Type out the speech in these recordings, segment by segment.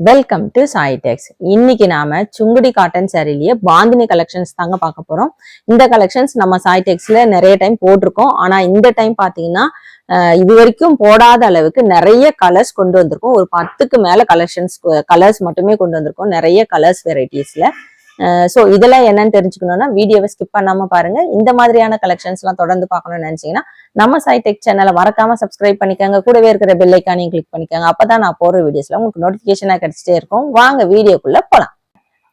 Welcome to Saitex இன்னைக்கு நாம Sungudi cotton சேரீலயே பாந்தினி கலெக்ஷன்ஸ் தாங்க பார்க்க போறோம். இந்த கலெக்ஷன்ஸ் நம்ம சாய்டெக்ஸ்ல நிறைய டைம் போட்டிருக்கோம். ஆனா இந்த டைம் பாத்தீங்கன்னா இது வரைக்கும் போடாத அளவுக்கு நிறைய கலர்ஸ் கொண்டு வந்திருக்கோம். ஒரு பத்துக்கு மேல கலெக்ஷன்ஸ் கலர்ஸ் மட்டுமே கொண்டு வந்திருக்கோம். நிறைய கலர்ஸ் வெரைட்டிஸ்ல ஸோ இதெல்லாம் என்னன்னு தெரிஞ்சுக்கணும்னா வீடியோவை ஸ்கிப் பண்ணாம பாருங்க. இந்த மாதிரியான கலெக்ஷன்ஸ் எல்லாம் தொடர்ந்து பார்க்கணும்னு நினைச்சீங்கன்னா நம்ம சைடெக் சேனலை மறக்காம சப்ஸ்கிரைப் பண்ணிக்கோங்க. கூடவே இருக்கிற பெல் ஐக்கானையும் கிளிக் பண்ணிக்கோங்க. அப்பதான் நான் போற வீடியோஸ்ல உங்களுக்கு நோட்டிபிகேஷனா கிடைச்சிட்டே இருக்கும். வாங்க வீடியோக்குள்ள போலாம்.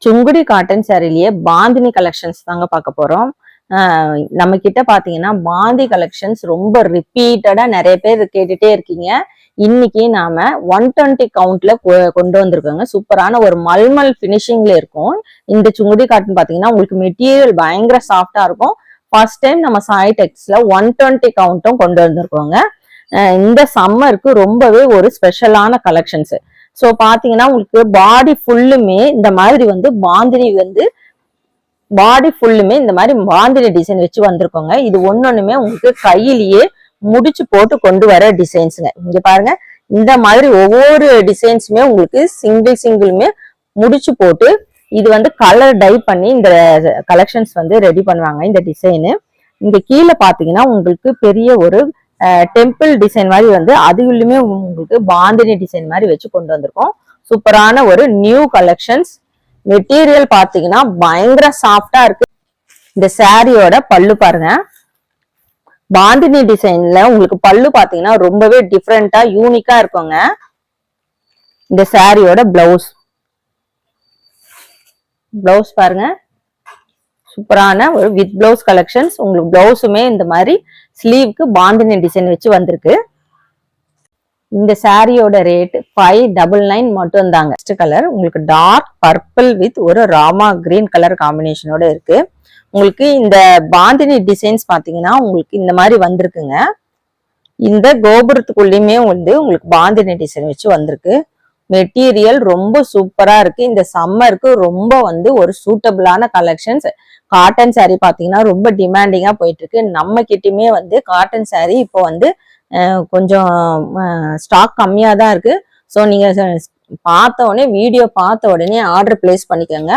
சுங்குடி காட்டன் சாரிலேயே பாந்தினி கலெக்ஷன்ஸ் தாங்க பார்க்க போறோம். நம்ம கிட்ட பாத்தீங்கன்னா பாந்தி கலெக்ஷன்ஸ் ரொம்ப ரிப்பீட்டடா நிறைய பேர் கேட்டுட்டே இருக்கீங்க. இன்னைக்கு நாம ஒன் டுவெண்ட்டி கவுண்ட்ல கொண்டு வந்திருக்கோங்க. சூப்பரான ஒரு மல்மல் பினிஷிங்ல இருக்கும். இந்த சுங்குடி காட்டன் பாத்தீங்கன்னா உங்களுக்கு மெட்டீரியல் பயங்கர சாஃப்டா இருக்கும். ஃபர்ஸ்ட் டைம் நம்ம சாய் டெக்ஸ்ல ஒன் டுவெண்ட்டி கவுண்ட்டும் கொண்டு வந்திருக்கோங்க. இந்த சம்மருக்கு ரொம்பவே ஒரு ஸ்பெஷலான கலெக்ஷன்ஸ் ஸோ பாத்தீங்கன்னா உங்களுக்கு பாடி ஃபுல்லுமே இந்த மாதிரி வந்து பாந்தினி வந்து பாடி ஃபுல்லுமே இந்த மாதிரி மாந்திரி டிசைன் வச்சு வந்திருக்கோங்க. இது ஒன்னொன்னுமே உங்களுக்கு கையிலேயே முடிச்சு போட்டு கொண்டு வர டிசைன்ஸுங்க இங்க பாருங்க. இந்த மாதிரி ஒவ்வொரு டிசைன்ஸுமே உங்களுக்கு சிங்கிள் சிங்கிளுமே முடிச்சு போட்டு இது வந்து கலர் டை பண்ணி இந்த கலெக்ஷன்ஸ் வந்து ரெடி பண்ணுவாங்க இந்த டிசைனு இங்க கீழே பாத்தீங்கன்னா உங்களுக்கு பெரிய ஒரு டெம்பிள் டிசைன் மாதிரி வந்து அதுலயுமே உங்களுக்கு பாந்தினி டிசைன் மாதிரி வச்சு கொண்டு வந்திருக்கோம். சூப்பரான ஒரு நியூ கலெக்ஷன்ஸ் மெட்டீரியல் பாத்தீங்கன்னா பயங்கர சாஃப்டா இருக்கு. இந்த சாரியோட பல்லு பாருங்க. பாந்தினி டிசைன்ல உங்களுக்கு பல்லு பாத்தீங்கன்னா ரொம்பவே டிஃப்ரெண்டா யூனிக்கா இருக்குங்க. இந்த சாரியோட பிளவுஸ் பிளவுஸ் பாருங்க. சூப்பரான ஒரு வித் பிளவுஸ் கலெக்ஷன்ஸ் உங்களுக்கு பிளவுஸுமே இந்த மாதிரி ஸ்லீவ்க்கு பாந்தினி டிசைன் வச்சு வந்திருக்கு. இந்த சாரியோட ரேட் ஃபைவ் டபுள் நைன் மட்டும் தாங்க நெக்ஸ்ட் கலர் உங்களுக்கு டார்க் பர்பிள் வித் ஒரு ராமா கிரீன் கலர் காம்பினேஷனோட இருக்கு. உங்களுக்கு இந்த பாந்தினி டிசைன்ஸ் பார்த்தீங்கன்னா உங்களுக்கு இந்த மாதிரி வந்திருக்குங்க. இந்த கோபுரத்துக்குள்ளேயுமே வந்து உங்களுக்கு பாந்தினி டிசைன் வச்சு வந்திருக்கு. மெட்டீரியல் ரொம்ப சூப்பராக இருக்கு. இந்த சம்மருக்கு ரொம்ப வந்து ஒரு சூட்டபிளான கலெக்ஷன்ஸ் காட்டன் சாரீ பார்த்தீங்கன்னா ரொம்ப டிமாண்டிங்காக போயிட்டு இருக்கு. நம்ம கிட்டயுமே வந்து காட்டன் சாரீ இப்போ வந்து கொஞ்சம் ஸ்டாக் கம்மியாக தான் இருக்குது ஸோ நீங்கள் பார்த்த உடனே வீடியோ பார்த்த உடனே ஆர்டர் பிளேஸ் பண்ணிக்கோங்க.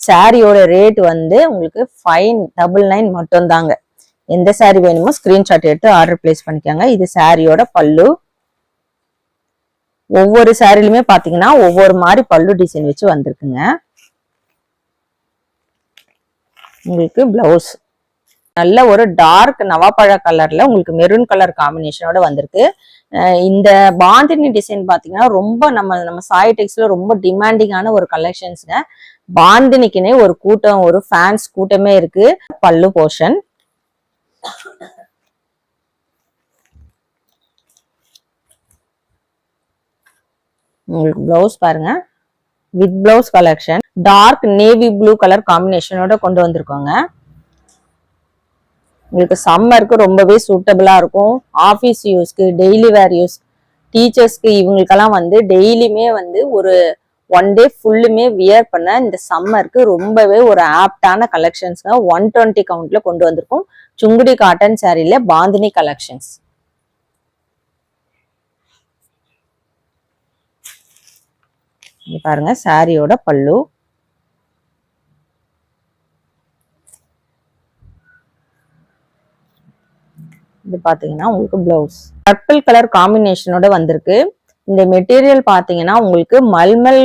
சாரியோட ரேட் வந்து உங்களுக்கு ஃபைவ் டபுள் நைன் மட்டும்தாங்க. எந்த சாரி வேணுமோ ஸ்கிரீன்ஷாட் எடுத்து ஆர்டர் பிளேஸ் பண்ணிக்கோங்க. இது சாரியோட பல்லு. ஒவ்வொரு சாரிலுமே பார்த்தீங்கன்னா ஒவ்வொரு மாதிரி பல்லு டிசைன் வச்சு வந்திருக்குங்க. உங்களுக்கு பிளவுஸ் நல்ல ஒரு டார்க் நவாப்பழ கலர்ல உங்களுக்கு மெரூன் கலர் காம்பினேஷனோட வந்திருக்கு. இந்த பாந்தினி டிசைன் பாத்தீங்கன்னா ரொம்ப நம்ம நம்ம சாய் டெக்ஸ்ல ரொம்ப டிமாண்டிங்கான ஒரு கலெக்ஷன்ஸ்ங்க பாந்தினிக்குனே ஒரு கூட்டம் ஒரு ஃபேன்ஸ் கூட்டமே இருக்கு. பல்லு போர்ஷன் உங்களுக்கு பிளவுஸ் பாருங்க. With blouse collection dark navy blue colour காம்பினேஷனோட கொண்டு வந்திருக்கோங்க. உங்களுக்கு சம்மருக்கு ரொம்பவே சூட்டபிளா இருக்கும். ஆஃபீஸ் யூஸ்க்கு டெய்லி வேர் யூஸ் டீச்சர்ஸ்க்கு இவங்களுக்கெல்லாம் வந்து டெய்லியுமே வந்து ஒரு ஒன் டே ஃபுல்லுமே வியர் பண்ண இந்த சம்மருக்கு ரொம்பவே ஒரு ஆப்டான கலெக்ஷன்ஸ்ங்க ஒன் டுவெண்ட்டி கவுண்ட்ல கொண்டு வந்திருக்கும். சுங்குடி காட்டன் சாரியில பாந்தினி கலெக்ஷன்ஸ் பாருங்க சாரியோட பல்லு. இது பாத்தீங்கன்னா உங்களுக்கு பிளவுஸ் பர்பிள் கலர் காம்பினேஷனோட வந்திருக்கு. இந்த மெட்டீரியல் பாத்தீங்கன்னா உங்களுக்கு மல்மல்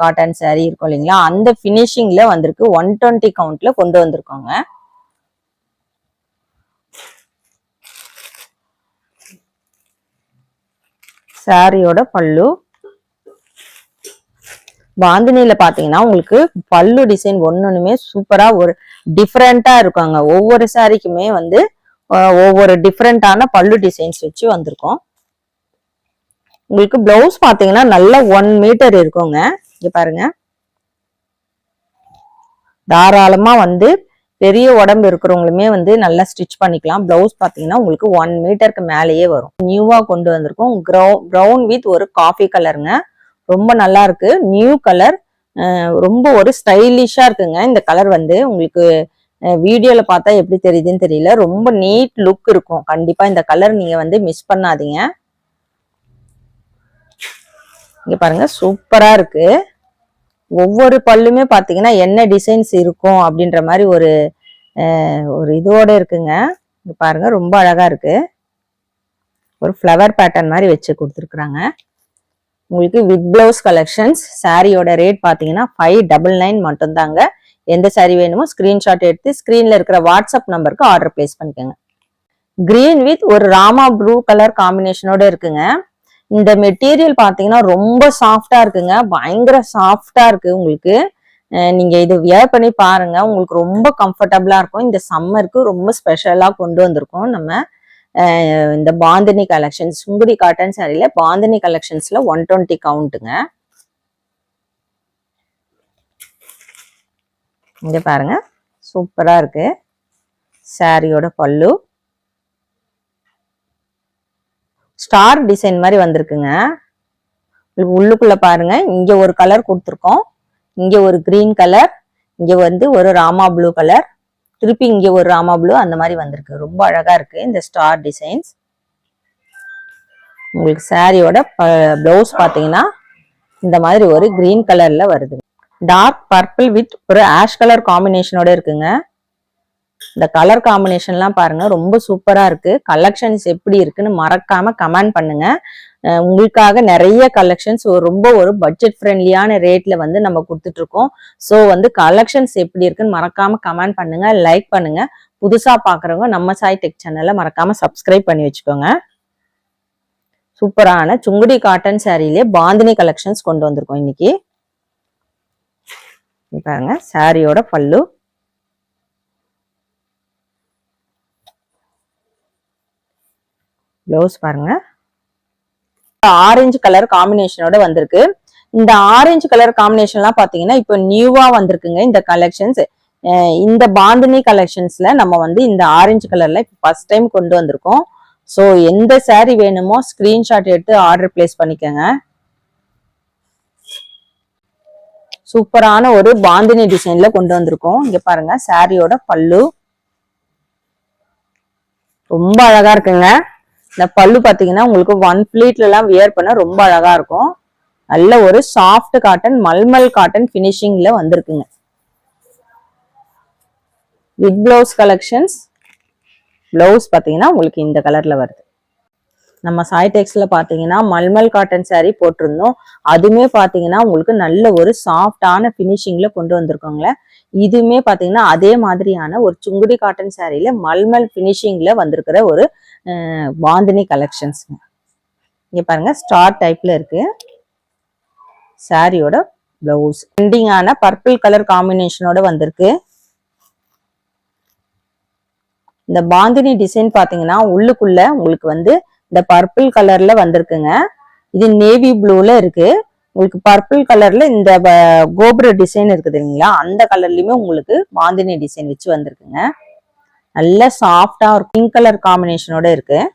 காட்டன் saree இருக்கும் இல்லைங்களா? அந்த ஃபினிஷிங்ல வந்திருக்கு. ஒன் டுவெண்ட்டி கவுண்ட்ல கொண்டு வந்திருக்கோங்க. சாரியோட பல்லு. பாந்தினியில பாத்தீங்கன்னா உங்களுக்கு பல்லு டிசைன் ஒன்னொன்னுமே சூப்பரா ஒரு டிஃப்ரெண்டா இருக்காங்க. ஒவ்வொரு சாரிக்குமே வந்து ஒவ்வொரு டிஃப்ரெண்டான பல்லு டிசைன்ஸ் வச்சு வந்திருக்கோம். உங்களுக்கு பிளவுஸ் பார்த்தீங்கன்னா நல்ல ஒன் மீட்டர் இருக்குங்க. இங்கே பாருங்க. தாராளமாக வந்து பெரிய உடம்பு இருக்கிறவங்களுமே வந்து நல்லா ஸ்டிச் பண்ணிக்கலாம். பிளவுஸ் பார்த்தீங்கன்னா உங்களுக்கு ஒன் மீட்டருக்கு மேலேயே வரும். நியூவாக கொண்டு வந்திருக்கோம். ப்ரௌன் வித் ஒரு காஃபி கலருங்க ரொம்ப நல்லா இருக்கு. நியூ கலர் ரொம்ப ஒரு ஸ்டைலிஷாக இருக்குங்க. இந்த கலர் வந்து உங்களுக்கு வீடியோவில் பார்த்தா எப்படி தெரியுதுன்னு தெரியல. ரொம்ப நீட் லுக் இருக்கும். கண்டிப்பாக இந்த கலர் நீங்கள் வந்து மிஸ் பண்ணாதீங்க. இங்கே பாருங்க சூப்பராக இருக்கு. ஒவ்வொரு பல்லுமே பார்த்தீங்கன்னா என்ன டிசைன்ஸ் இருக்கும் அப்படின்ற மாதிரி ஒரு ஒரு இதோட இருக்குங்க. இங்கே பாருங்க ரொம்ப அழகாக இருக்கு. ஒரு ஃப்ளவர் பேட்டர்ன் மாதிரி வச்சு கொடுத்துருக்குறாங்க. உங்களுக்கு வித் பிளவுஸ் கலெக்ஷன்ஸ் சாரியோட ரேட் பார்த்தீங்கன்னா ஃபைவ் டபுள் நைன் மட்டும்தாங்க. எந்த சாரி வேணுமோ ஸ்கிரீன்ஷாட் எடுத்து ஸ்கிரீன்ல இருக்கிற வாட்ஸ்அப் நம்பருக்கு ஆர்டர் பிளேஸ் பண்ணிக்கோங்க. கிரீன் வித் ஒரு ராமா ப்ளூ கலர் காம்பினேஷனோட இருக்குங்க. இந்த மெட்டீரியல் பார்த்தீங்கன்னா ரொம்ப சாஃப்டா இருக்குங்க. பயங்கர சாஃப்டா இருக்கு உங்களுக்கு. நீங்க இது வியர் பண்ணி பாருங்க. உங்களுக்கு ரொம்ப கம்ஃபர்டபுளா இருக்கும். இந்த சம்மருக்கு ரொம்ப ஸ்பெஷலா கொண்டு வந்திருக்கோம் நம்ம. இந்த பாந்தினி கலெக்ஷன்ஸ் சுங்குடி காட்டன் சாரியில பாந்தினி கலெக்ஷன்ஸ்ல ஒன் டுவெண்ட்டி கவுண்ட்டுங்க இங்கே பாருங்க. சூப்பராக இருக்கு. சாரியோட பல்லு. ஸ்டார் டிசைன் மாதிரி வந்திருக்குங்க. உங்களுக்கு உள்ளுக்குள்ளே பாருங்க. இங்கே ஒரு கலர் கொடுத்துருக்கோம். இங்கே ஒரு க்ரீன் கலர் இங்கே வந்து ஒரு ராமா ப்ளூ கலர் திருப்பி இங்கே ஒரு ராமா ப்ளூ அந்த மாதிரி வந்திருக்கு. ரொம்ப அழகாக இருக்கு இந்த ஸ்டார் டிசைன்ஸ் உங்களுக்கு சாரியோட ப்ளவுஸ் பார்த்தீங்கன்னா இந்த மாதிரி ஒரு க்ரீன் கலரில் வருது டார்க் பர்பிள் வித் ஒரு ஆஷ் கலர் காம்பினேஷனோட இருக்குங்க. இந்த கலர் காம்பினேஷன்லாம் பாருங்க ரொம்ப சூப்பரா இருக்கு. கலெக்ஷன்ஸ் எப்படி இருக்குன்னு மறக்காம கமெண்ட் பண்ணுங்க. உங்களுக்காக நிறைய கலெக்ஷன்ஸ் ரொம்ப ஒரு பட்ஜெட் ஃப்ரெண்ட்லியான ரேட்ல வந்து நம்ம கொடுத்துட்டு இருக்கோம் ஸோ வந்து கலெக்ஷன்ஸ் எப்படி இருக்குன்னு மறக்காம கமெண்ட் பண்ணுங்க லைக் பண்ணுங்க. புதுசா பாக்குறவங்க நம்ம சாய் டெக் சேனலை மறக்காம சப்ஸ்கிரைப் பண்ணி வச்சுக்கோங்க. சூப்பரான சுங்குடி காட்டன் சாரிலே பாந்தினி கலெக்ஷன்ஸ் கொண்டு வந்திருக்கோம் இன்னைக்கு. பாருங்க சாரியோட பல்லு. ப்ளவுஸ் பாருங்க. ஆரஞ்சு கலர் காம்பினேஷனோட வந்திருக்கு. இந்த ஆரஞ்சு கலர் காம்பினேஷன்லாம் பாத்தீங்கன்னா இப்போ நியூவா வந்திருக்குங்க இந்த கலெக்ஷன்ஸ் இந்த பாந்தினி கலெக்ஷன்ஸ்ல நம்ம வந்து இந்த ஆரஞ்சு கலர்ல இப்போ ஃபர்ஸ்ட் டைம் கொண்டு வந்திருக்கோம். ஸோ எந்த saree வேணுமோ ஸ்கிரீன்ஷாட் எடுத்து ஆர்டர் பிளேஸ் பண்ணிக்கோங்க. சூப்பரான ஒரு பாந்தினி டிசைன்ல கொண்டு வந்திருக்கோம். இங்க பாருங்க சாரியோட பல்லு. ரொம்ப அழகா இருக்குங்க. இந்த பல்லு பாத்தீங்கன்னா உங்களுக்கு ஒன் பிளீட்ல எல்லாம் வியர் பண்ண ரொம்ப அழகா இருக்கும். நல்ல ஒரு சாஃப்ட் காட்டன் மல்மல் காட்டன் பினிஷிங்ல வந்திருக்குங்க. வித் பிளவுஸ் கலெக்ஷன்ஸ் பிளவுஸ் பாத்தீங்கன்னா உங்களுக்கு இந்த கலர்ல வருது. நம்ம சாய்டெக்ஸ்ல பாத்தீங்கன்னா மல்மல் காட்டன் saree போட்டிருந்தோம். அதுவுமே பாத்தீங்கன்னா உங்களுக்கு நல்ல ஒரு சாஃப்டான பினிஷிங்ல கொண்டு வந்திருக்கோங்களேன் இதுவுமே பாத்தீங்கன்னா அதே மாதிரியான ஒரு சுங்குடி காட்டன் சாரியில மல்மல் பினிஷிங்ல வந்திருக்கிற ஒரு பாந்தினி கலெக்ஷன்ஸ் இங்க பாருங்க ஸ்டார் டைப்ல இருக்கு. சாரியோட பிளவுஸ் ட்ரெண்டிங்கான பர்பிள் கலர் காம்பினேஷனோட வந்திருக்கு. இந்த பாந்தினி டிசைன் பாத்தீங்கன்னா உள்ளுக்குள்ள உங்களுக்கு வந்து இந்த பர்பிள் கலர்ல வந்திருக்குங்க. இது நேவி ப்ளூல இருக்கு. உங்களுக்கு பர்பிள் கலர்ல இந்த வ- கோபுர டிசைன் இருக்குது இல்லைங்களா? அந்த கலர்லயுமே உங்களுக்கு மாந்தினி டிசைன் வச்சு வந்திருக்குங்க. நல்ல சாஃப்டா ஒரு பிங்க் கலர் காம்பினேஷனோட இருக்கு.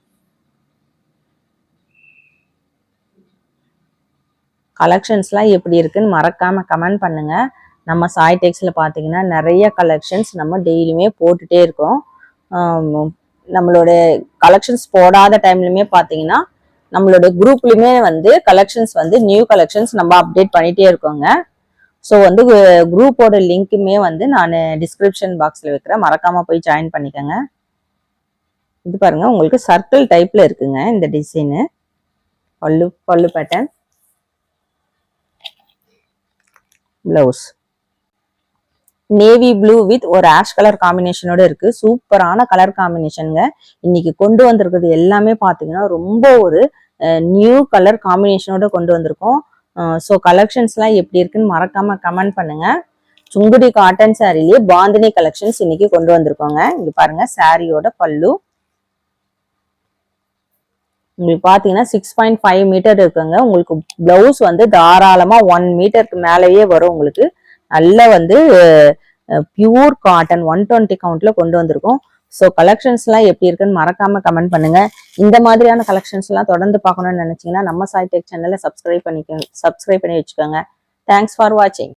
கலெக்ஷன்ஸ்லாம் எப்படி இருக்குன்னு மறக்காம கமெண்ட் பண்ணுங்க. நம்ம சாய் டெக்ஸ்ல பாத்தீங்கன்னா நிறைய கலெக்ஷன்ஸ் நம்ம டெய்லியுமே போட்டுட்டே இருக்கோம். நம்மளோட கலெக்ஷன்ஸ் போடாத டைம்லயுமே பார்த்தீங்கன்னா நம்மளோட குரூப்லயுமே வந்து கலெக்ஷன்ஸ் வந்து நியூ கலெக்ஷன்ஸ் நம்ம அப்டேட் பண்ணிட்டே இருக்கோங்க. ஸோ வந்து குரூப்போட லிங்க்குமே வந்து நான் டிஸ்கிரிப்ஷன் பாக்ஸில் வைக்கிறேன். மறக்காமல் போய் ஜாயின் பண்ணிக்கோங்க. இது பாருங்கள் உங்களுக்கு சர்க்கிள் டைப்பில் இருக்குங்க இந்த டிசைனு பல்லு பல்லு pattern blouse navy blue with ஒரு ஆஷ் கலர் காம்பினேஷனோட இருக்கு. சூப்பரான கலர் காம்பினேஷனுங்க இன்னைக்கு கொண்டு வந்திருக்கிறது எல்லாமே பார்த்தீங்கன்னா ரொம்ப ஒரு நியூ கலர் காம்பினேஷனோட கொண்டு வந்திருக்கோம். ஸோ கலெக்ஷன்ஸ்லாம் எப்படி இருக்குன்னு மறக்காம கமெண்ட் பண்ணுங்க. சுங்குடி காட்டன் சாரிலேயே பாந்தினி கலெக்ஷன்ஸ் இன்னைக்கு கொண்டு வந்திருக்கோங்க. இங்க பாருங்க சாரியோட பல்லு. உங்களுக்கு பாத்தீங்கன்னா சிக்ஸ் பாயிண்ட் ஃபைவ் மீட்டர் இருக்குங்க. உங்களுக்கு பிளவுஸ் வந்து தாராளமா ஒன் மீட்டருக்கு மேலேயே வரும் உங்களுக்கு. நல்ல வந்து பியூர் காட்டன் ஒன் டுவெண்ட்டி கவுண்ட்ல கொண்டு வந்திருக்கோம். ஸோ கலெக்ஷன்ஸ்லாம் எப்படி இருக்குன்னு மறக்காம கமெண்ட் பண்ணுங்க. இந்த மாதிரியான கலெக்ஷன்ஸ்லாம் தொடர்ந்து பார்க்கணும்னு நினைச்சீங்கன்னா நம்ம சாய் டெக் சேனலை சப்ஸ்கிரைப் பண்ணிக்க சப்ஸ்கிரைப் பண்ணி வச்சுக்கோங்க. தேங்க்ஸ் ஃபார் வாட்சிங்